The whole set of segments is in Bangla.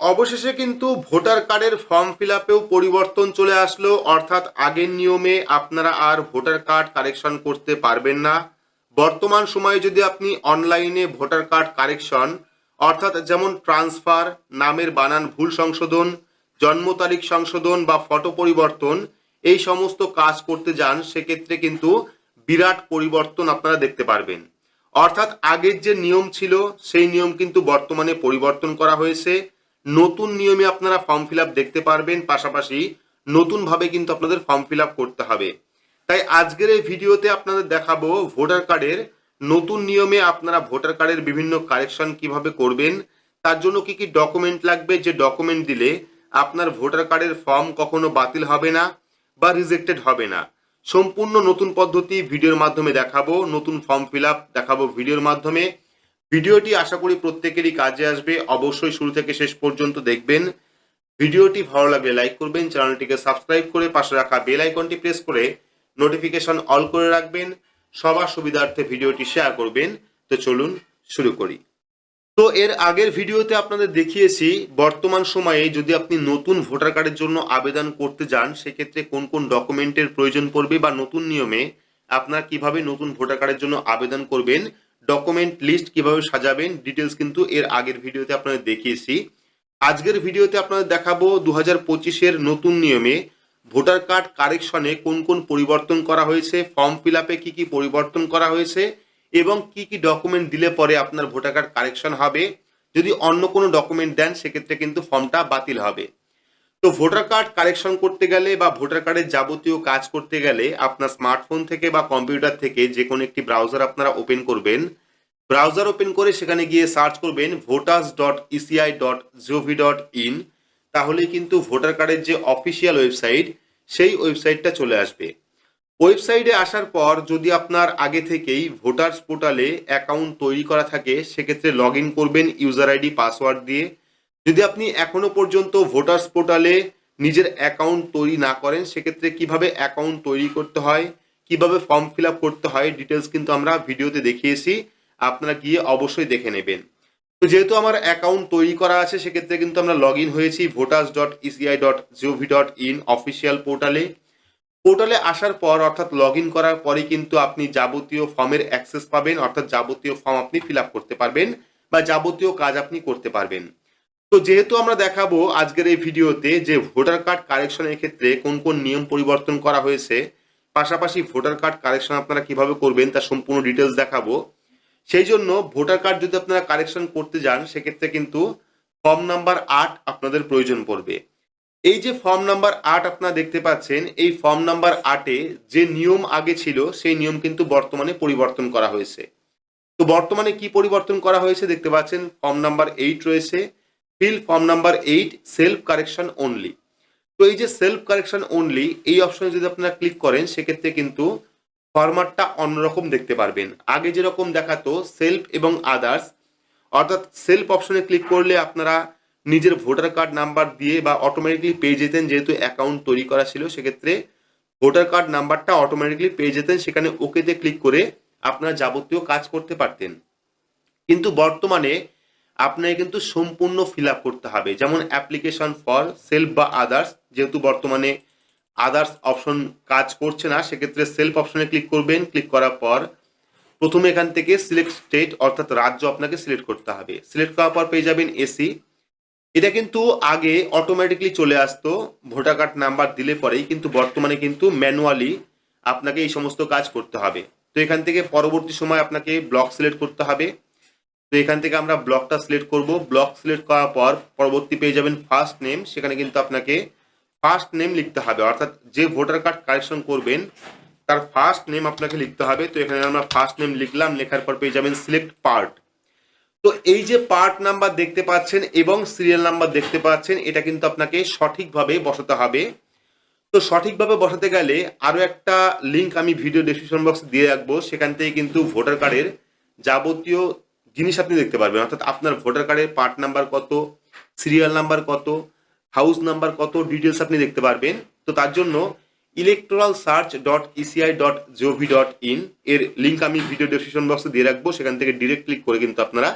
অবশেষে কিন্তু ভোটার কার্ডের ফর্ম ফিল পরিবর্তন চলে আসলো। অর্থাৎ আগের নিয়মে আপনারা আর ভোটার কার্ড কারেকশন করতে পারবেন না। বর্তমান সময়ে যদি আপনি অনলাইনে ভোটার কার্ড কারেকশন, অর্থাৎ যেমন ট্রান্সফার, নামের বানান, ভুল সংশোধন, জন্ম তারিখ সংশোধন বা ফটো পরিবর্তন, এই সমস্ত কাজ করতে যান, সেক্ষেত্রে কিন্তু বিরাট পরিবর্তন আপনারা দেখতে পারবেন। অর্থাৎ আগের যে নিয়ম ছিল, সেই নিয়ম কিন্তু বর্তমানে পরিবর্তন করা হয়েছে। নতুন নিয়মে আপনারা ফর্ম ফিল দেখতে পারবেন, পাশাপাশি নতুনভাবে কিন্তু আপনাদের ফর্ম ফিল করতে হবে। তাই আজকের এই ভিডিওতে আপনাদের দেখাবো ভোটার কার্ডের নতুন নিয়মে আপনারা ভোটার কার্ডের বিভিন্ন কারেকশন কীভাবে করবেন, তার জন্য কি কি ডকুমেন্ট লাগবে, যে ডকুমেন্ট দিলে আপনার ভোটার কার্ডের ফর্ম কখনো বাতিল হবে না বা রিজেক্টেড হবে না। সম্পূর্ণ নতুন পদ্ধতি ভিডিওর মাধ্যমে দেখাবো, নতুন ফর্ম ফিল দেখাবো ভিডিওর মাধ্যমে। ভিডিওটি আশা করি প্রত্যেকেরই কাজে আসবে। অবশ্যই শুরু থেকে শেষ পর্যন্ত দেখবেন। ভিডিওটি ভালো লাগলে লাইক করবেন, চ্যানেলটিকে সাবস্ক্রাইব করে পাশে রাখা বেল আইকনটি প্রেস করে নোটিফিকেশন অল করে রাখবেন। সবার সুবিধার্থে ভিডিওটি শেয়ার করবেন। তো চলুন শুরু করি। তো এর আগের ভিডিওতে আপনাদের দেখিয়েছি, বর্তমান সময়ে যদি আপনি নতুন ভোটার কার্ডের জন্য আবেদন করতে যান, সেক্ষেত্রে কোন কোন ডকুমেন্টের প্রয়োজন পড়বে বা নতুন নিয়মে আপনার কীভাবে নতুন ভোটার কার্ডের জন্য আবেদন করবেন ডকুমেন্ট লিস্ট কীভাবে সাজাবেন ডিটেলস কিন্তু এর আগের ভিডিওতে আপনাদের দেখিয়েছি। আজকের ভিডিওতে আপনাদের দেখাবো দু হাজার পঁচিশের নতুন নিয়মে ভোটার কার্ড কারেকশনে কোন কোন পরিবর্তন করা হয়েছে, ফর্ম ফিল আপে কী কী পরিবর্তন করা হয়েছে এবং কি কি ডকুমেন্ট দিলে পরে আপনার ভোটার কার্ড কারেকশন হবে। যদি অন্য কোনো ডকুমেন্ট দেন, সেক্ষেত্রে কিন্তু ফর্মটা বাতিল হবে। তো ভোটার কার্ড কারেকশন করতে গেলে বা ভোটার কার্ডের যাবতীয় কাজ করতে গেলে আপনার স্মার্টফোন থেকে বা কম্পিউটার থেকে যে কোনো একটি ব্রাউজার আপনারা ওপেন করবেন। ব্রাউজার ওপেন করে সেখানে গিয়ে সার্চ করবেন voters dot ECI dot GOV dot in তাহলেই কিন্তু ভোটার কার্ডের যে অফিসিয়াল ওয়েবসাইট, সেই ওয়েবসাইটটা চলে আসবে। ওয়েবসাইটে আসার পর যদি আপনার আগে থেকেই ভোটার্স পোর্টালে অ্যাকাউন্ট তৈরি করা থাকে, সেক্ষেত্রে লগ করবেন, ইউজার আইডি, পাসওয়ার্ড দিয়ে। যদি আপনি এখনও পর্যন্ত ভোটার্স পোর্টালে নিজের অ্যাকাউন্ট তৈরি না করেন, সেক্ষেত্রে কীভাবে অ্যাকাউন্ট তৈরি করতে হয়, কীভাবে ফর্ম ফিল করতে হয় ডিটেলস কিন্তু আমরা ভিডিওতে দেখিয়েছি, আপনারা গিয়ে অবশ্যই দেখে নেবেন। তো যেহেতু আমার অ্যাকাউন্ট তৈরি করা আছে, সেক্ষেত্রে কিন্তু আমরা লগ ইন হয়েছি voters dot ECI dot GOV dot in official পোর্টালে পোর্টালে আসার পর, অর্থাৎ লগ ইন করার পরে কিন্তু আপনি যাবতীয় ফর্মের অ্যাক্সেস পাবেন, অর্থাৎ যাবতীয় ফর্ম আপনি ফিল করতে পারবেন বা যাবতীয় কাজ আপনি করতে পারবেন। তো যেহেতু আমরা দেখাবো আজকের এই ভিডিওতে যে ভোটার কার্ড কারেকশনের ক্ষেত্রে কোন কোন নিয়ম পরিবর্তন করা হয়েছে, পাশাপাশি ভোটার কার্ড কারেকশন আপনারা কীভাবে করবেন তার সম্পূর্ণ ডিটেলস দেখাবো। সেই জন্য ভোটার কার্ড যদি আপনারা কারেকশন করতে যান, সেক্ষেত্রে কিন্তু ফর্ম নাম্বার আট আপনাদের প্রয়োজন পড়বে। এই যে ফর্ম নাম্বার আট আপনারা দেখতে পাচ্ছেন, এই ফর্ম নাম্বার আটে যে নিয়ম আগে ছিল, সেই নিয়ম কিন্তু বর্তমানে পরিবর্তন করা হয়েছে। তো বর্তমানে কি পরিবর্তন করা হয়েছে দেখতে পাচ্ছেন, ফর্ম নাম্বার এইট রয়েছে। Fill form number eight self correction only তো এই যে সেলফ কারেকশন অনলি এই অপশনে যদি আপনারা ক্লিক করেন, সেক্ষেত্রে কিন্তু ফরম্যাটটা অন্যরকম দেখতে পারবেন। আগে যেরকম দেখাতো সেলফ এবং আদার্স অর্থাৎ সেলফ অপশনে ক্লিক করলে আপনারা নিজের ভোটার কার্ড নাম্বার দিয়ে বা অটোমেটিকলি পেয়ে যেতেন, যেহেতু অ্যাকাউন্ট তৈরি করা ছিল, সেক্ষেত্রে ভোটার কার্ড নাম্বারটা অটোমেটিকলি পেয়ে যেতেন। সেখানে ওকেতে ক্লিক করে আপনারা যাবতীয় কাজ করতে পারতেন। কিন্তু বর্তমানে আপনাকে কিন্তু সম্পূর্ণ ফিল করতে হবে। যেমন অ্যাপ্লিকেশন ফর সেলফ বা আদার্স যেহেতু বর্তমানে আদার্স অপশন কাজ করছে না, সেক্ষেত্রে সেলফ অপশনে ক্লিক করবেন। ক্লিক করার পর প্রথমে এখান থেকে সিলেক্ট স্টেট অর্থাৎ রাজ্য আপনাকে সিলেক্ট করতে হবে। সিলেক্ট করার পর পেয়ে যাবেন এসি এটা কিন্তু আগে অটোমেটিকলি চলে আসতো ভোটার কার্ড নাম্বার দিলে পরেই, কিন্তু বর্তমানে কিন্তু ম্যানুয়ালি আপনাকে এই সমস্ত কাজ করতে হবে। তো এখান থেকে পরবর্তী সময় আপনাকে ব্লক সিলেক্ট করতে হবে। তো এখান থেকে আমরা ব্লকটা সিলেক্ট করব। ব্লক সিলেক্ট করার পর পরবর্তী পেয়ে যাবেন ফার্স্ট নেম সেখানে কিন্তু আপনাকে ফার্স্ট নেম লিখতে হবে। অর্থাৎ যে ভোটার কার্ড কালেকশন করবেন, তার ফার্স্ট নেম আপনাকে লিখতে হবে। তো এখানে আমরা ফার্স্ট নেম লিখলাম। লেখার পর পেয়ে যাবেন সিলেক্ট পার্ট তো এই যে পার্ট নাম্বার দেখতে পাচ্ছেন এবং সিরিয়াল নাম্বার দেখতে পাচ্ছেন, এটা কিন্তু আপনাকে সঠিকভাবে বসাতে হবে। তো সঠিকভাবে বসাতে গেলে আরও একটা লিঙ্ক আমি ভিডিও ডিসক্রিপশন বক্সে দিয়ে রাখব। সেখান থেকে কিন্তু ভোটার কার্ডের যাবতীয় জিনিস আপনি দেখতে পারবেন। অর্থাৎ আপনার ভোটার কার্ডের পার্ট নাম্বার কত, সিরিয়াল নাম্বার কত, হাউস নাম্বার কত ডিটেলস আপনি দেখতে পারবেন। তো তার জন্য electoral search dot ECI dot GOV dot in এর লিঙ্ক আমি ভিডিও ডিসক্রিপশন বক্সে দিয়ে রাখব। সেখান থেকে ডিরেক্ট ক্লিক করে কিন্তু আপনারা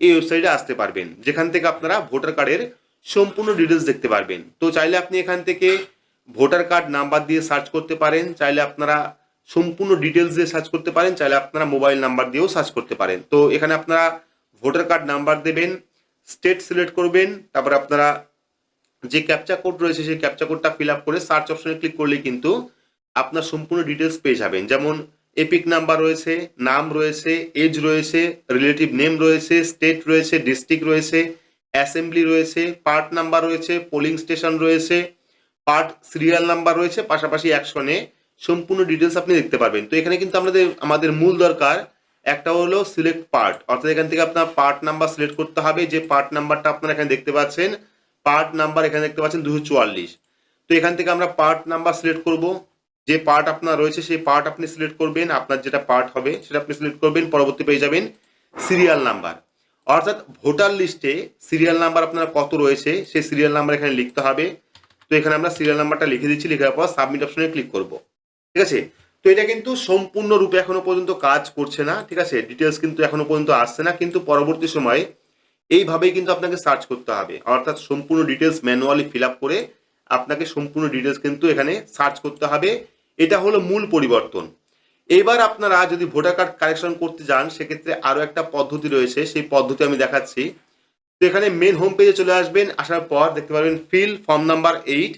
এই ওয়েবসাইটে আসতে পারবেন। যেখান থেকে আপনারা ভোটার কার্ডের সম্পূর্ণ ডিটেলস দেখতে পারবেন। তো চাইলে আপনি এখান থেকে ভোটার কার্ড নাম্বার দিয়ে সার্চ করতে পারেন। চাইলে আপনারা সম্পূর্ণ ডিটেলস দিয়ে সার্চ করতে পারেন, চাইলে আপনারা মোবাইল নাম্বার দিয়েও সার্চ করতে পারেন। তো এখানে আপনারা ভোটার কার্ড নাম্বার দেবেন স্টেট সিলেক্ট করবেন, তারপর আপনারা যে ক্যাপচা কোড রয়েছে, সেই ক্যাপচা কোডটা ফিল আপ করে সার্চ অপশনে ক্লিক করলে কিন্তু আপনার সম্পূর্ণ ডিটেলস পেয়ে যাবেন। যেমন এপিক নাম্বার রয়েছে, নাম রয়েছে এজ রয়েছে রিলেটিভ নেম রয়েছে স্টেট রয়েছে ডিস্ট্রিক্ট রয়েছে অ্যাসেম্বলি রয়েছে পার্ট নাম্বার রয়েছে পোলিং স্টেশন রয়েছে পার্ট সিরিয়াল নাম্বার রয়েছে, পাশাপাশি অ্যাকশনে সম্পূর্ণ ডিটেলস আপনি দেখতে পারবেন। তো এখানে কিন্তু আমাদের আমাদের মূল দরকার, একটা হলো সিলেক্ট পার্ট অর্থাৎ এখান থেকে আপনার পার্ট নাম্বার সিলেক্ট করতে হবে। যে পার্ট নাম্বারটা আপনারা এখানে দেখতে পাচ্ছেন পার্ট নাম্বার এখানে দেখতে পাচ্ছেন দুশো চুয়াল্লিশ। তো এখান থেকে আমরা পার্ট নাম্বার সিলেক্ট করব। যে পার্ট আপনার রয়েছে, সেই পার্ট আপনি সিলেক্ট করবেন। আপনার যেটা পার্ট হবে, সেটা আপনি সিলেক্ট করবেন। পরবর্তী পেয়ে যাবেন সিরিয়াল নাম্বার অর্থাৎ ভোটার লিস্টে সিরিয়াল নাম্বার আপনার কত রয়েছে, সেই সিরিয়াল নাম্বার এখানে লিখতে হবে। তো এখানে আমরা সিরিয়াল নাম্বারটা লিখে দিচ্ছি। লেখার পর সাবমিট অপশনে ক্লিক করব। ঠিক আছে? তো এটা কিন্তু সম্পূর্ণরূপে এখনও পর্যন্ত কাজ করছে না, ঠিক আছে? ডিটেলস কিন্তু এখনও পর্যন্ত আসছে না, কিন্তু পরবর্তী সময়ে এইভাবেই কিন্তু আপনাকে সার্চ করতে হবে। অর্থাৎ সম্পূর্ণ ডিটেলস ম্যানুয়ালি ফিল করে আপনাকে সম্পূর্ণ ডিটেলস কিন্তু এখানে সার্চ করতে হবে। এটা হলো মূল পরিবর্তন। এবার আপনারা যদি ভোটার কার্ড কালেকশন করতে যান, সেক্ষেত্রে আরও একটা পদ্ধতি রয়েছে। সেই পদ্ধতি আমি দেখাচ্ছি। তো এখানে মেন হোম পেজে চলে আসবেন, আসার পর দেখতে পারবেন ফিল ফর্ম নাম্বার এইট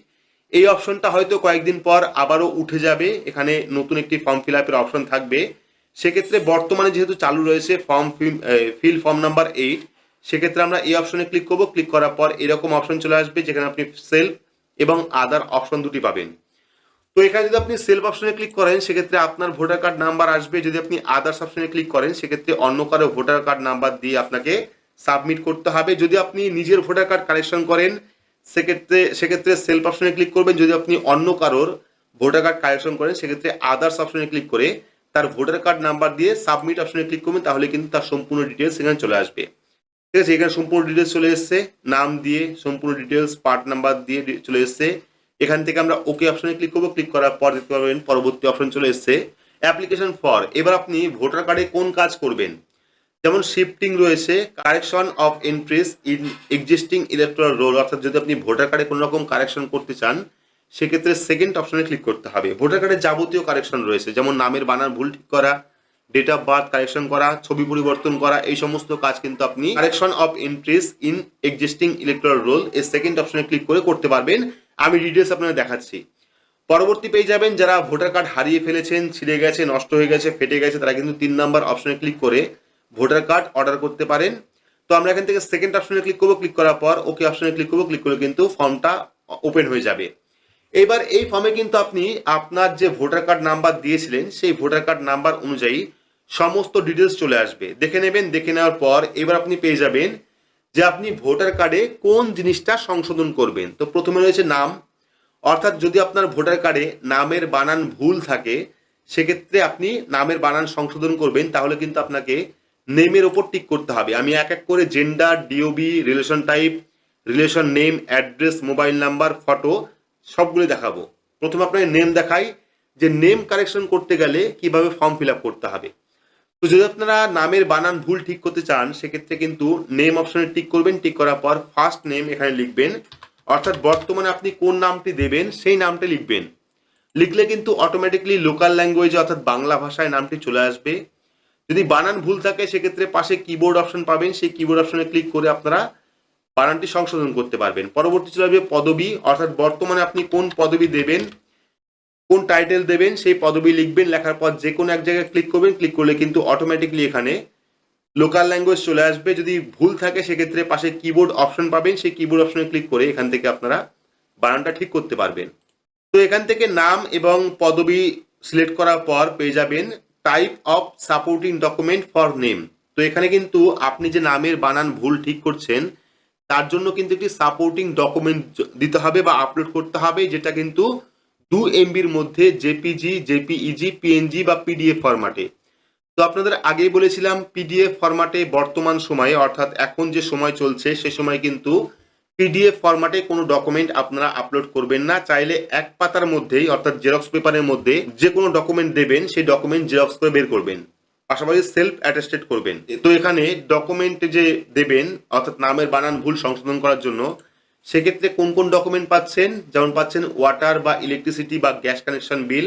এই অপশনটা হয়তো কয়েকদিন পর আবারও উঠে যাবে। এখানে নতুন একটি ফর্ম ফিল আপের অপশন থাকবে। সেক্ষেত্রে বর্তমানে যেহেতু চালু রয়েছে form fill form number eight সেক্ষেত্রে আমরা এই অপশনে ক্লিক করব। ক্লিক করার পর এরকম অপশন চলে আসবে যেখানে আপনি সেলফ এবং আদার অপশন দুটি পাবেন। তো এখানে যদি আপনি সেলফ অপশনে ক্লিক করেন, সেক্ষেত্রে আপনার ভোটার কার্ড নাম্বার আসবে। যদি আপনি আদার্স অপশনে ক্লিক করেন, সেক্ষেত্রে অন্য কারও ভোটার কার্ড নাম্বার দিয়ে আপনাকে সাবমিট করতে হবে। যদি আপনি নিজের ভোটার কার্ড কালেকশন করেন সেক্ষেত্রে সেক্ষেত্রে সেলফ অপশনে ক্লিক করবেন। যদি আপনি অন্য কারোর ভোটার কার্ড কালেকশন করেন, সেক্ষেত্রে আদার্স অপশনে ক্লিক করে তার ভোটার কার্ড নাম্বার দিয়ে সাবমিট অপশনে ক্লিক করবেন, তাহলে কিন্তু তার সম্পূর্ণ ডিটেলস এখানে চলে আসবে। ঠিক আছে? এখানে সম্পূর্ণ ডিটেলস চলে এসছে। নাম দিয়ে সম্পূর্ণ ডিটেলস পার্ট নাম্বার দিয়ে চলে এসছে। এখান থেকে আমরা ওকে অপশনে ক্লিক করব। ক্লিক করার পর দেখতে পাবেন পরবর্তী অপশন চলে এসছে। অ্যাপ্লিকেশন ফর এবার আপনি ভোটার কার্ডে কোন কাজ করবেন? যেমন শিফটিং রয়েছে correction of entries in existing electoral roll অর্থাৎ যদি আপনি ভোটার কার্ডে কোনো রকম কারেকশন করতে চান, সেক্ষেত্রে সেকেন্ড অপশনে ক্লিক করতে হবে। ভোটার কার্ডে যাবতীয় কারেকশন রয়েছে, যেমন নামের বানান ভুল ঠিক করা ডেট অফ বার্থ কারেকশন করা, ছবি পরিবর্তন করা, এই সমস্ত কাজ কিন্তু আপনি correction of entries in existing electoral roll এই সেকেন্ড অপশনে ক্লিক করে করতে পারবেন। আমি ডিটেলস আপনাদের দেখাচ্ছি। পরবর্তী পেয়ে যাবেন যারা ভোটার কার্ড হারিয়ে ফেলেছেন, ছিঁড়ে গেছে, নষ্ট হয়ে গেছে, ফেটে গেছে, তারা কিন্তু তিন নাম্বার অপশনে ক্লিক করে ভোটার কার্ড অর্ডার করতে পারেন। তো আমরা এখান থেকে সেকেন্ড অপশনে ক্লিক করব ক্লিক করার পর ওকে অপশনে ক্লিক করব ক্লিক করে কিন্তু ফর্মটা ওপেন হয়ে যাবে। এবার এই ফর্মে কিন্তু আপনি আপনার যে ভোটার কার্ড নাম্বার দিয়েছিলেন, সেই ভোটার কার্ড নাম্বার অনুযায়ী সমস্ত ডিটেলস চলে আসবে। দেখে নেবেন, দেখে নেওয়ার পর এবার আপনি পেয়ে যাবেন যে আপনি ভোটার কার্ডে কোন জিনিসটা সংশোধন করবেন। তো প্রথমে রয়েছে নাম। অর্থাৎ যদি আপনার ভোটার কার্ডে নামের বানান ভুল থাকে, সেক্ষেত্রে আপনি নামের বানান সংশোধন করবেন, তাহলে কিন্তু আপনাকে নেমের ওপর টিক করতে হবে। আমি এক এক করে gender DOB relation type relation name address mobile number photo সবগুলো দেখাবো। প্রথমে আপনাকে নেম দেখাই। যে নেম কারেকশন করতে গেলে কীভাবে ফর্ম ফিল আপ করতে হবে। তো যদি আপনারা নামের বানান ভুল ঠিক করতে চান, সেক্ষেত্রে কিন্তু নেম অপশনে টিক করবেন। টিক করার পর ফার্স্ট নেম এখানে লিখবেন। অর্থাৎ বর্তমানে আপনি কোন নামটি দেবেন, সেই নামটা লিখবেন। লিখলে কিন্তু অটোমেটিকলি লোকাল ল্যাঙ্গুয়েজে অর্থাৎ বাংলা ভাষায় নামটি চলে আসবে। যদি বানান ভুল থাকে, সেক্ষেত্রে পাশে কিবোর্ড অপশন পাবেন। সেই কিবোর্ড অপশনে ক্লিক করে আপনারা বানানটি সংশোধন করতে পারবেন। পরবর্তী চলে আসবে পদবি। অর্থাৎ বর্তমানে আপনি কোন পদবি দেবেন, কোন টাইটেল দেবেন, সেই পদবি লিখবেন। লেখার পর যে কোনো এক জায়গায় ক্লিক করবেন। ক্লিক করলে কিন্তু অটোমেটিকলি এখানে লোকাল ল্যাঙ্গুয়েজ চলে আসবে। যদি ভুল থাকে, সেক্ষেত্রে পাশে কিবোর্ড অপশন পাবেন। সেই কিবোর্ড অপশনে ক্লিক করে এখান থেকে আপনারা বানানটা ঠিক করতে পারবেন। তো এখান থেকে নাম এবং পদবি সিলেক্ট করার পর পেয়ে যাবেন type of supporting document for name তো এখানে কিন্তু আপনি যে নামের বানান ভুল ঠিক করছেন, তার জন্য কিন্তু একটি সাপোর্টিং ডকুমেন্ট দিতে হবে বা আপলোড করতে হবে, যেটা কিন্তু দু এমবির মধ্যে জেপিজি, জেপিইজি, পিএনজি বা পিডিএফ ফরম্যাটে তো আপনাদের আগেই বলেছিলাম, পিডিএফ ফরম্যাটে বর্তমান সময়ে, অর্থাৎ এখন যে সময় চলছে, সে সময় কিন্তু পিডিএফ ফরম্যাটে কোনো ডকুমেন্ট আপনারা আপলোড করবেন না। চাইলে এক পাতার মধ্যেই, অর্থাৎ জেরক্স পেপারের মধ্যে যে কোনো ডকুমেন্ট দেবেন, সেই ডকুমেন্ট জেরক্স করে বের করবেন। পাশাপাশি সেলফ অ্যাটেস্টেড করবেন। তো এখানে ডকুমেন্ট যে দেবেন, অর্থাৎ নামের বানান ভুল সংশোধন করার জন্য, সেক্ষেত্রে কোন কোন ডকুমেন্ট পাচ্ছেন? যেমন পাচ্ছেন ওয়াটার বা ইলেকট্রিসিটি বা gas connection bill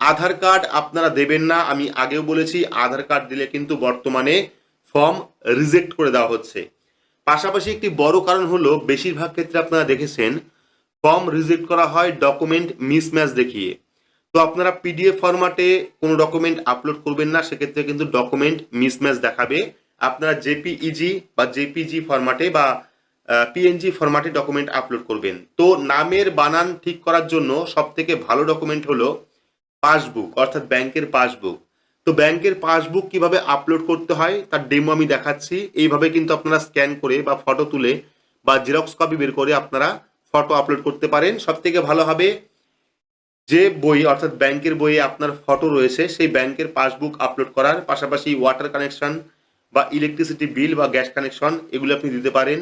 Aadhaar card আপনারা দেবেন না, আমি আগেও বলেছি, আধার কার্ড দিলে কিন্তু বর্তমানে ফর্ম রিজেক্ট করে দেওয়া হচ্ছে। পাশাপাশি একটি বড় কারণ হলো, বেশিরভাগ ক্ষেত্রে আপনারা দেখেছেন, ফর্ম রিজেক্ট করা হয় ডকুমেন্ট মিসম্যাচ দেখিয়ে। তো আপনারা পিডিএফ ফরম্যাটে কোনো ডকুমেন্ট আপলোড করবেন না, সেক্ষেত্রে কিন্তু ডকুমেন্ট মিসম্যাচ দেখাবে। আপনারা জেপিইজি বা জেপিজি ফরম্যাটে বা পিএনজি ফরম্যাটে ডকুমেন্ট আপলোড করবেন। তো নামের বানান ঠিক করার জন্য সবথেকে ভালো ডকুমেন্ট হলো পাসবুক, অর্থাৎ ব্যাংকের পাসবুক। তো ব্যাংকের পাসবুক কীভাবে আপলোড করতে হয়, তার ডেমো আমি দেখাচ্ছি। এইভাবে কিন্তু আপনারা স্ক্যান করে বা ফটো তুলে বা জেরক্স কপি বের করে আপনারা ফটো আপলোড করতে পারেন। সব থেকে ভালো হবে যে বই, অর্থাৎ ব্যাংকের বইয়ে আপনার ফটো রয়েছে, সেই ব্যাংকের পাসবুক আপলোড করার, পাশাপাশি ওয়াটার কানেকশন বা ইলেকট্রিসিটি বিল বা গ্যাস কানেকশন এগুলো আপনি দিতে পারেন।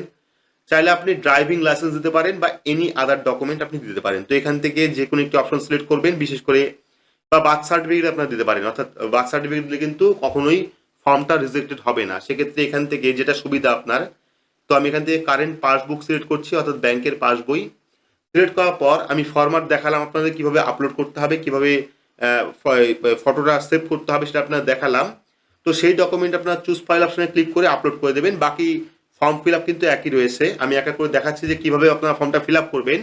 চাইলে আপনি ড্রাইভিং লাইসেন্স দিতে পারেন বা এনি আদার ডকুমেন্ট আপনি দিতে পারেন। তো এখান থেকে যে কোনো একটি অপশন সিলেক্ট করবেন, বিশেষ করে বা বার্থ সার্টিফিকেট আপনারা দিতে পারেন। অর্থাৎ বার্থ সার্টিফিকেট দিলে কিন্তু কখনোই ফর্মটা রিজেক্টেড হবে না। সেক্ষেত্রে এখান থেকে যেটা সুবিধা আপনার, তো আমি এখান থেকে কারেন্ট পাসবুক সিলেক্ট করছি, অর্থাৎ ব্যাংকের পাসবই সিলেক্ট করার পর আমি ফরম্যাট দেখালাম আপনাদের কীভাবে আপলোড করতে হবে, কীভাবে ফটোটা সেভ করতে হবে সেটা আপনার দেখালাম। তো সেই ডকুমেন্ট আপনার চুজ ফাইল অপশানে ক্লিক করে আপলোড করে দেবেন। বাকি ফর্ম ফিল আপ কিন্তু একই রয়েছে। আমি এক এক করে দেখাচ্ছি যে কীভাবে আপনারা ফর্মটা ফিল আপ করবেন।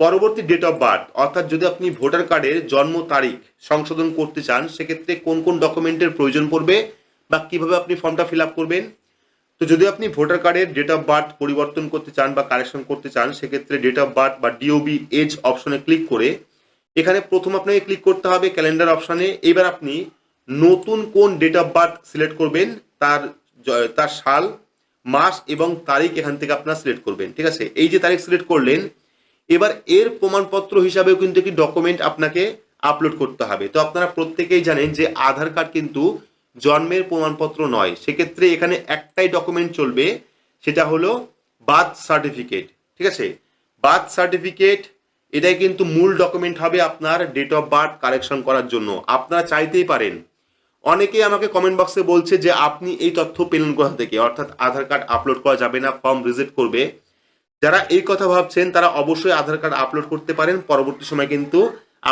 পরবর্তী ডেট অফ বার্থ অর্থাৎ যদি আপনি ভোটার কার্ডের জন্ম তারিখ সংশোধন করতে চান, সেক্ষেত্রে কোন কোন ডকুমেন্টের প্রয়োজন পড়বে বা কীভাবে আপনি ফর্মটা ফিল আপ করবেন? তো যদি আপনি ভোটার কার্ডের ডেট অফ বার্থ পরিবর্তন করতে চান বা কারেকশন করতে চান, সেক্ষেত্রে ডেট অফ বার্থ বা ডিওবি এজ অপশনে ক্লিক করে এখানে প্রথম আপনাকে ক্লিক করতে হবে ক্যালেন্ডার অপশনে এবার আপনি নতুন কোন ডেট অফ বার্থ সিলেক্ট করবেন, তার তার সাল, মাস এবং তারিখ এখান থেকে আপনারা সিলেক্ট করবেন, ঠিক আছে? এই যে তারিখ সিলেক্ট করলেন এবার এর প্রমাণপত্র হিসাবেও কিন্তু একটি ডকুমেন্ট আপনাকে আপলোড করতে হবে। তো আপনারা প্রত্যেকেই জানেন যে আধার কার্ড কিন্তু জন্মের প্রমাণপত্র নয়। সেক্ষেত্রে এখানে একটাই ডকুমেন্ট চলবে, সেটা হলো বার্থ সার্টিফিকেট ঠিক আছে? বার্থ সার্টিফিকেট এটাই কিন্তু মূল ডকুমেন্ট হবে আপনার ডেট অফ বার্থ কারেকশন করার জন্য। আপনারা চাইতেই পারেন। অনেকেই আমাকে কমেন্ট বক্সে বলছে যে আপনি এই তথ্য পেলেন কোথা থেকে? অর্থাৎ আধার কার্ড আপলোড করা যাবে না ফর্ম রিজেক্ট করবে। যারা এই কথা ভাবছেন, তারা অবশ্যই আধার কার্ড আপলোড করতে পারেন। পরবর্তী সময় কিন্তু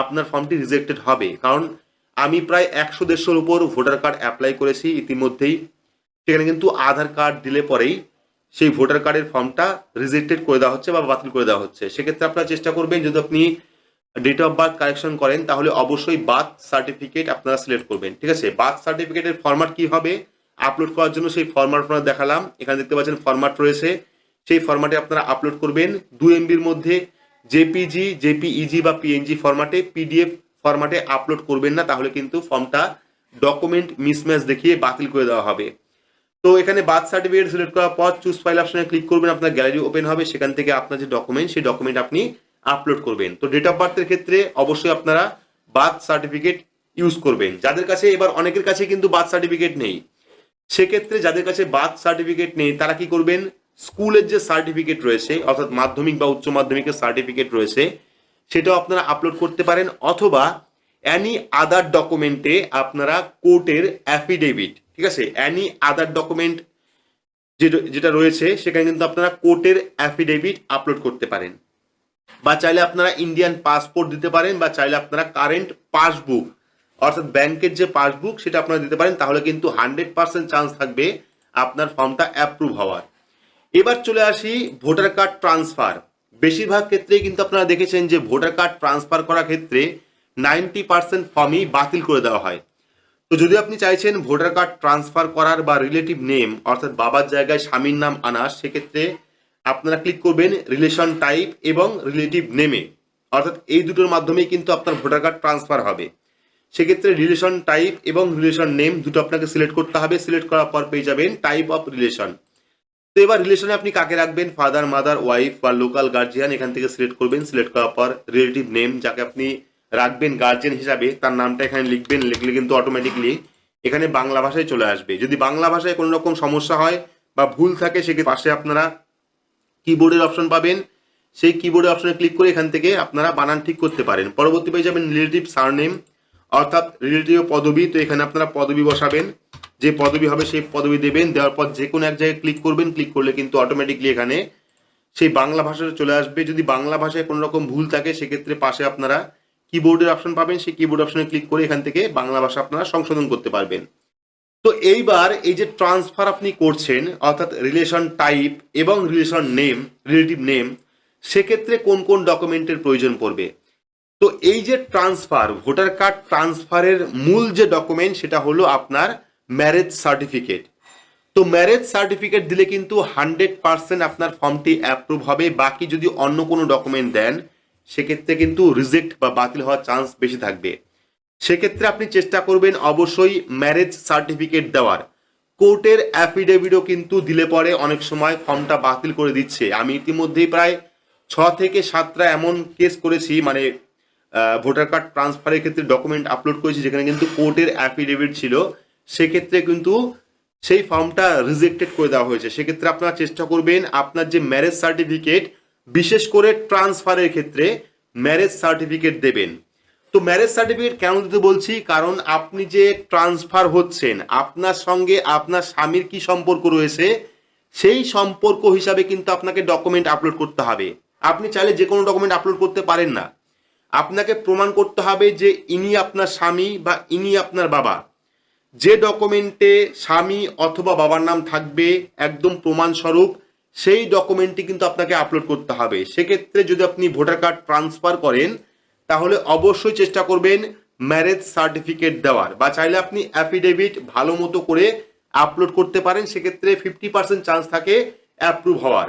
আপনার ফর্মটি রিজেক্টেড হবে। কারণ আমি প্রায় একশো দেড়শোর উপর ভোটার কার্ড অ্যাপ্লাই করেছি ইতিমধ্যেই। সেখানে কিন্তু আধার কার্ড দিলে পরেই সেই ভোটার কার্ডের ফর্মটা রিজেক্টেড করে দেওয়া হচ্ছে বা বাতিল করে দেওয়া হচ্ছে। সেক্ষেত্রে আপনারা চেষ্টা করবেন, যদি আপনি ডেট অফ বার্থ কারেকশন করেন, তাহলে অবশ্যই বার্থ সার্টিফিকেট আপনারা সিলেক্ট করবেন। ঠিক আছে? বার্থ সার্টিফিকেটের ফরম্যাট কি হবে? আপলোড করার জন্য সেই ফরম্যাট আপনারা দেখালাম। এখানে দেখতে পাচ্ছেন ফরম্যাট রয়েছে। সেই ফরম্যাটে আপনারা আপলোড করবেন। দু এমবির মধ্যে জেপিজি জেপিইজি বা পিএনজি ফরম্যাটে পিডিএফ ফরম্যাটে আপলোড করবেন না, তাহলে কিন্তু ফর্মটা ডকুমেন্ট মিসম্যাচ দেখিয়ে বাতিল করে দেওয়া হবে। তো এখানে বার্থ সার্টিফিকেট সিলেক্ট করার পর চুজ ফাইল অপশনে ক্লিক করবেন, আপনার গ্যালারি ওপেন হবে, সেখান থেকে আপনার যে ডকুমেন্ট সেই ডকুমেন্ট আপনি আপলোড করবেন। তো ডেট অফ বার্থের ক্ষেত্রে অবশ্যই আপনারা বার্থ সার্টিফিকেট ইউজ করবেন। যাদের কাছে এবার অনেকের কাছে কিন্তু বার্থ সার্টিফিকেট নেই, সেক্ষেত্রে যাদের কাছে বার্থ সার্টিফিকেট নেই, তারা কি করবেন? স্কুলের যে সার্টিফিকেট রয়েছে, অর্থাৎ মাধ্যমিক বা উচ্চ মাধ্যমিকের সার্টিফিকেট রয়েছে, সেটাও আপনারা আপলোড করতে পারেন, অথবা অ্যানি আদার ডকুমেন্টে আপনারা কোর্টের অ্যাফিডেভিট ঠিক আছে? অ্যানি আদার ডকুমেন্ট যেটা রয়েছে, সেখানে কিন্তু আপনারা কোর্টের অ্যাফিডেভিট আপলোড করতে পারেন। বা চাইলে আপনারা ইন্ডিয়ান পাসপোর্ট দিতে পারেন, বা চাইলে আপনারা কারেন্ট পাসবুক অর্থাৎ ব্যাংকের যে পাসবুক সেটা আপনারা দিতে পারেন, তাহলে কিন্তু হান্ড্রেড পার্সেন্ট চান্স থাকবে আপনার ফর্মটা অ্যাপ্রুভ হওয়ার। এবার চলে আসি ভোটার কার্ড ট্রান্সফার। বেশিরভাগ ক্ষেত্রেই কিন্তু আপনারা দেখেছেন যে ভোটার কার্ড ট্রান্সফার করার ক্ষেত্রে নাইনটি পার্সেন্ট ফর্মই বাতিল করে দেওয়া হয়। তো যদি আপনি চাইছেন ভোটার কার্ড ট্রান্সফার করার বা রিলেটিভ নেম, অর্থাৎ বাবার জায়গায় স্বামীর নাম আনার সেক্ষেত্রে আপনারা ক্লিক করবেন রিলেশন টাইপ এবং রিলেটিভ নেমে। অর্থাৎ এই দুটোর মাধ্যমেই কিন্তু আপনার ভোটার কার্ড ট্রান্সফার হবে। সেক্ষেত্রে রিলেশন টাইপ এবং রিলেশন নেম দুটো আপনাকে সিলেক্ট করতে হবে। সিলেক্ট করার পর পেয়ে যাবেন টাইপ অফ রিলেশন। তো এবার রিলেশনে আপনি কাকে রাখবেন? ফাদার মাদার ওয়াইফ বা লোকাল গার্জিয়ান এখান থেকে সিলেক্ট করবেন। সিলেক্ট করার পর রিলেটিভ নেম যাকে আপনি রাখবেন গার্জিয়ান হিসাবে, তার নামটা এখানে লিখবেন। লিখলে কিন্তু অটোমেটিকলি এখানে বাংলা ভাষায় চলে আসবে। যদি বাংলা ভাষায় কোনো রকম সমস্যা হয় বা ভুল থাকে, সেক্ষেত্রে পাশে আপনারা কিবোর্ডের অপশন পাবেন। সেই কিবোর্ডের অপশনে ক্লিক করে এখান থেকে আপনারা বানান ঠিক করতে পারেন। পরবর্তী পেয়ে যাবেন রিলেটিভ সারনেম অর্থাৎ রিলেটিভ পদবি। তো এখানে আপনারা পদবি বসাবেন। যে পদবি হবে সেই পদবি দেবেন, দেওয়ার পর যে কোনো এক জায়গায় ক্লিক করবেন ক্লিক করলে কিন্তু অটোমেটিকলি এখানে সেই বাংলা ভাষাটা চলে আসবে। যদি বাংলা ভাষায় কোনো রকম ভুল থাকে, সেক্ষেত্রে পাশে আপনারা কিবোর্ডের অপশন পাবেন। সেই কিবোর্ড অপশনে ক্লিক করে এখান থেকে বাংলা ভাষা আপনারা সংশোধন করতে পারবেন। তো এইবার এই যে ট্রান্সফার আপনি করছেন, অর্থাৎ রিলেশন টাইপ এবং রিলেশন নেম রিলেটিভ নেম সেক্ষেত্রে কোন কোন ডকুমেন্টের প্রয়োজন পড়বে? তো এই যে ট্রান্সফার ভোটার কার্ড ট্রান্সফারের মূল যে ডকুমেন্ট সেটা হলো আপনার ম্যারেজ সার্টিফিকেট তো ম্যারেজ সার্টিফিকেট দিলে কিন্তু হান্ড্রেড পার্সেন্ট আপনার ফর্মটি অ্যাপ্রুভ হবে। বাকি যদি অন্য কোনো ডকুমেন্ট দেন, সেক্ষেত্রে কিন্তু রিজেক্ট বা বাতিল হওয়ার চান্স বেশি থাকবে। সেক্ষেত্রে আপনি চেষ্টা করবেন অবশ্যই ম্যারেজ সার্টিফিকেট দেওয়ার। কোর্টের অ্যাফিডেভিটও কিন্তু দিলে পরে অনেক সময় ফর্মটা বাতিল করে দিচ্ছে। আমি ইতিমধ্যেই প্রায় ছ থেকে সাতটা এমন কেস করেছি মানে ভোটার কার্ড ট্রান্সফারের ক্ষেত্রে ডকুমেন্ট আপলোড করেছি, যেখানে কিন্তু কোর্টের অ্যাফিডেভিট ছিল। সেক্ষেত্রে কিন্তু সেই ফর্মটা রিজেক্টেড করে দেওয়া হয়েছে। সেক্ষেত্রে আপনারা চেষ্টা করবেন আপনার যে ম্যারেজ সার্টিফিকেট বিশেষ করে ট্রান্সফারের ক্ষেত্রে ম্যারেজ সার্টিফিকেট দেবেন। তো ম্যারেজ সার্টিফিকেট কেন দিতে বলছি? কারণ আপনি যে ট্রান্সফার হচ্ছেন, আপনার সঙ্গে আপনার স্বামীর কি সম্পর্ক রয়েছে, সেই সম্পর্ক হিসাবে কিন্তু আপনাকে ডকুমেন্ট আপলোড করতে হবে। আপনি চাইলে যে কোনো ডকুমেন্ট আপলোড করতে পারেন না। আপনাকে প্রমাণ করতে হবে যে ইনি আপনার স্বামী বা ইনি আপনার বাবা। যে ডকুমেন্টে স্বামী অথবা বাবার নাম থাকবে একদম প্রমাণস্বরূপ, সেই ডকুমেন্টটি কিন্তু আপনাকে আপলোড করতে হবে। সেক্ষেত্রে যদি আপনি ভোটার কার্ড ট্রান্সফার করেন, তাহলে অবশ্যই চেষ্টা করবেন ম্যারেজ সার্টিফিকেট দেওয়ার বা চাইলে আপনি অ্যাফিডেভিট ভালো মতো করে আপলোড করতে পারেন, সেক্ষেত্রে ফিফটি পার্সেন্ট চান্স থাকে অ্যাপ্রুভ হওয়ার।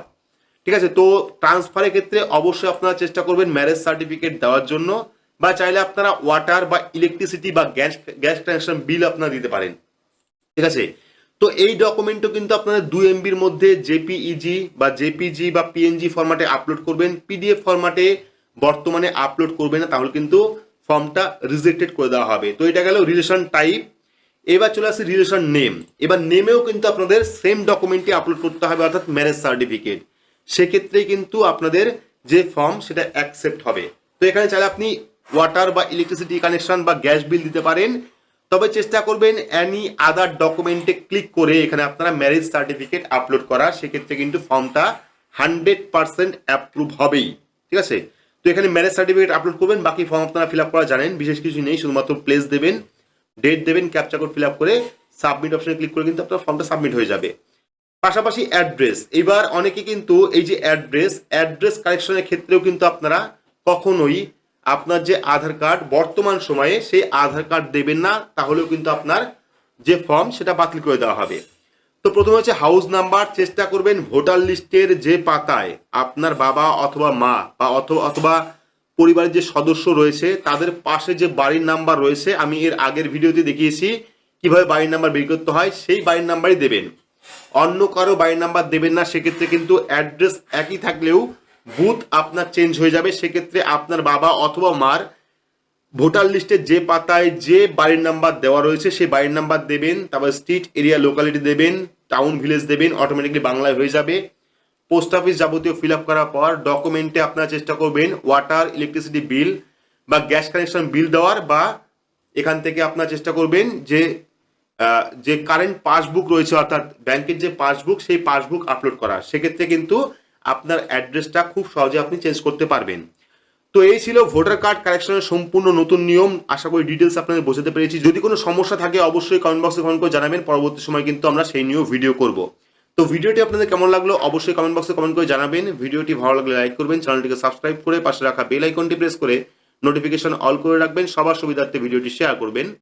ঠিক আছে? তো ট্রান্সফারের ক্ষেত্রে অবশ্যই আপনারা চেষ্টা করবেন ম্যারেজ সার্টিফিকেট দেওয়ার জন্য। বা চাইলে আপনারা ওয়াটার বা ইলেকট্রিসিটি বা গ্যাস গ্যাস কানেকশন বিল আপনারা দিতে পারেন। ঠিক আছে? তো এই ডকুমেন্টও কিন্তু আপনারা দুই এমবির মধ্যে জেপিইজি বা জেপিজি বা পিএনজি ফরম্যাটে আপলোড করবেন। পিডিএফ ফরম্যাটে বর্তমানে আপলোড করবেন না, তাহলে কিন্তু ফর্মটা রিজেক্টেড করে দেওয়া হবে। তো এটা গেল রিলেশন টাইপ এবার চলে আসছে রিলেশন নেম এবার নেমেও কিন্তু আপনাদের সেম ডকুমেন্টটি আপলোড করতে হবে, অর্থাৎ ম্যারেজ সার্টিফিকেট সেক্ষেত্রেই কিন্তু আপনাদের যে ফর্ম সেটা অ্যাকসেপ্ট হবে। তো এখানে চাইলে আপনি ওয়াটার বা ইলেকট্রিসিটি কানেকশন বা গ্যাস বিল দিতে পারেন, তবে চেষ্টা করবেন অ্যানি আদার ডকুমেন্টে ক্লিক করে এখানে আপনারা ম্যারেজ সার্টিফিকেট আপলোড করা, সেক্ষেত্রে কিন্তু ফর্মটা হান্ড্রেড পার্সেন্ট অ্যাপ্রুভ হবেই, ঠিক আছে? তো এখানে ম্যারেজ সার্টিফিকেট আপলোড করবেন, বাকি ফর্ম আপনারা ফিল আপ করা জানেন, বিশেষ কিছু নেই, শুধুমাত্র প্লেস দেবেন ডেট দেবেন ক্যাপচা কোড ফিল আপ করে সাবমিট অপশনে ক্লিক করে কিন্তু আপনার ফর্মটা সাবমিট হয়ে যাবে। পাশাপাশি অ্যাড্রেস এবার অনেকে কিন্তু এই যে অ্যাড্রেস অ্যাড্রেস কালেকশনের ক্ষেত্রেও কিন্তু আপনারা কখনোই আপনার যে আধার কার্ড বর্তমান সময়ে সেই আধার কার্ড দেবেন না, তাহলেও কিন্তু আপনার যে ফর্ম সেটা বাতিল করে দেওয়া হবে। তো প্রথমে হচ্ছে হাউস নাম্বার চেষ্টা করবেন ভোটার লিস্টের যে পাতায় আপনার বাবা অথবা মা বা অথবা অথবা পরিবারের যে সদস্য রয়েছে, তাদের পাশে যে বাড়ির নাম্বার রয়েছে, আমি এর আগের ভিডিওতে দেখিয়েছি কীভাবে বাড়ির নাম্বার বের করতে হয়, সেই বাড়ির নাম্বারই দেবেন। অন্য কারও বাড়ির নাম্বার দেবেন না, সেক্ষেত্রে কিন্তু অ্যাড্রেস একই থাকলেও বুথ আপনার চেঞ্জ হয়ে যাবে, সেক্ষেত্রে আপনার বাবা অথবা মার ভোটার লিস্টে যে পাতায় যে বাড়ির নাম্বার দেওয়া রয়েছে, সেই বাড়ির নাম্বার দেবেন, তারপর স্ট্রিট এরিয়া লোকালিটি দেবেন টাউন ভিলেজ দেবেন অটোমেটিকলি বাংলায় হয়ে যাবে। পোস্ট অফিস যাবতীয় ফিল আপ করার পর ডকুমেন্টে আপনারা চেষ্টা করবেন ওয়াটার ইলেকট্রিসিটি বিল বা গ্যাস কানেকশন বিল দেওয়ার বা এখান থেকে আপনারা চেষ্টা করবেন যে যে কারেন্ট পাসবুক রয়েছে অর্থাৎ ব্যাংকের যে পাসবুক সেই পাসবুক আপলোড করা সেক্ষেত্রে কিন্তু আপনার অ্যাড্রেসটা খুব সহজে আপনি চেঞ্জ করতে পারবেন। তো এই ছিল ভোটার কার্ড কারেকশনের সম্পূর্ণ নতুন নিয়ম। আশা করি ডিটেলস আপনাদের বোঝাতে পেরেছি। যদি কোনো সমস্যা থাকে, অবশ্যই কমেন্ট বক্সে কমেন্ট করে জানাবেন। পরবর্তী সময় কিন্তু আমরা সেই নিয়েও ভিডিও করব। তো ভিডিওটি আপনাদের কেমন লাগল, অবশ্যই কমেন্ট বক্সে কমেন্ট করে জানাবেন। ভিডিওটি ভালো লাগলে লাইক করবেন চ্যানেলটিকে সাবস্ক্রাইব করে পাশে রাখা বেল আইকনটি প্রেস করে নোটিফিকেশন অল করে রাখবেন। সবার সুবিধার্থে ভিডিওটি শেয়ার করবেন।